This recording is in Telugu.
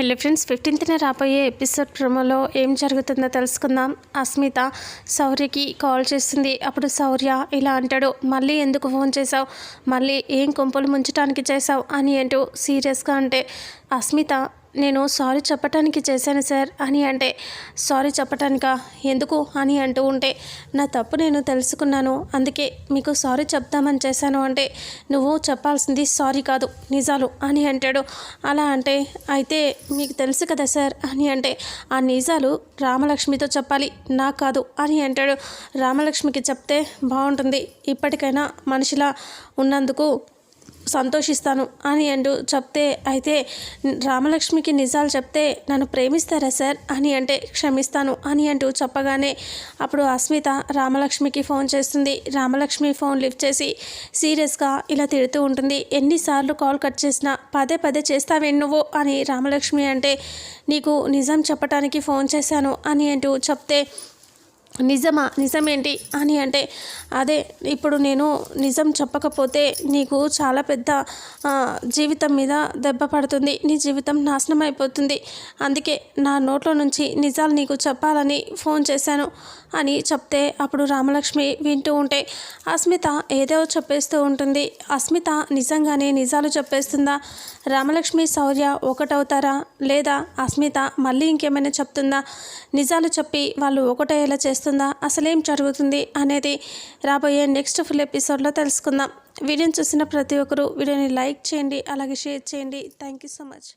హెల్లో ఫ్రెండ్స్ ఫిఫ్టీన్త్న రాబోయే ఎపిసోడ్ ప్రోమోలో ఏం జరుగుతుందో తెలుసుకుందాం. అస్మిత శౌర్యకి కాల్ చేస్తుంది. అప్పుడు శౌర్య ఇలా అంటాడు మళ్ళీ ఎందుకు ఫోన్ చేశావు? మళ్ళీ ఏం కొంపలు ముంచడానికి చేశావు? అని అంటూ సీరియస్గా అంటే అస్మిత నేను సారీ చెప్పటానికి చేశాను సార్. అని అంటే సారీ చెప్పటానికా? ఎందుకు? అని అంటూ ఉంటే నా తప్పు నేను తెలుసుకున్నాను. అందుకే మీకు సారీ చెప్తామని చేశాను అంటే నువ్వు చెప్పాల్సింది సారీ కాదు నిజాలు. అని అంటాడు. అలా అంటే అయితే మీకు తెలుసు కదా సార్. అని అంటే ఆ నిజాలు రామలక్ష్మితో చెప్పాలి నా కాదు. అని అంటాడు. రామలక్ష్మికి చెప్తే బాగుంటుంది. ఇప్పటికైనా మనిషిలా ఉన్నందుకు సంతోషిస్తాను అని అంటూ చెప్తే అయితే రామలక్ష్మికి నిజాలు చెప్తే నన్ను ప్రేమిస్తారా సార్? అని అంటే క్షమిస్తాను అని అంటూ చెప్పగానే అప్పుడు అస్మిత రామలక్ష్మికి ఫోన్ చేస్తుంది. రామలక్ష్మి ఫోన్ లిఫ్ట్ చేసి సీరియస్గా ఇలా తిడుతూ ఉంటుంది. ఎన్నిసార్లు కాల్ కట్ చేసినా పదే పదే చేస్తావే నువ్వు? అని రామలక్ష్మి అంటే నీకు నిజం చెప్పటానికి ఫోన్ చేశాను అని అంటూ చెప్తే నిజమా? నిజమేంటి అని అంటే అదే ఇప్పుడు నేను నిజం చెప్పకపోతే నీకు చాలా పెద్ద జీవితం మీద దెబ్బ పడుతుంది. నీ జీవితం నాశనం అయిపోతుంది. అందుకే నా నోట్లో నుంచి నిజాలు నీకు చెప్పాలని ఫోన్ చేశాను అని చెప్తే అప్పుడు రామలక్ష్మి వింటూ ఉంటే అస్మిత ఏదో చెప్పేస్తూ ఉంటుంది. అస్మిత నిజంగానే నిజాలు చెప్పేస్తుందా? రామలక్ష్మి శౌర్య ఒకటవుతారా? లేదా అస్మిత మళ్ళీ ఇంకేమైనా చెప్తుందా? నిజాలు చెప్పి వాళ్ళు ఒకటయ్యేలా చేస్తుందా అసలేం జరుగుతుంది అనేది రాబోయే నెక్స్ట్ ఫుల్ ఎపిసోడ్లో తెలుసుకుందాం. వీడియోని చూసిన ప్రతి ఒక్కరూ వీడియోని లైక్ చేయండి అలాగే షేర్ చేయండి. Thank you so much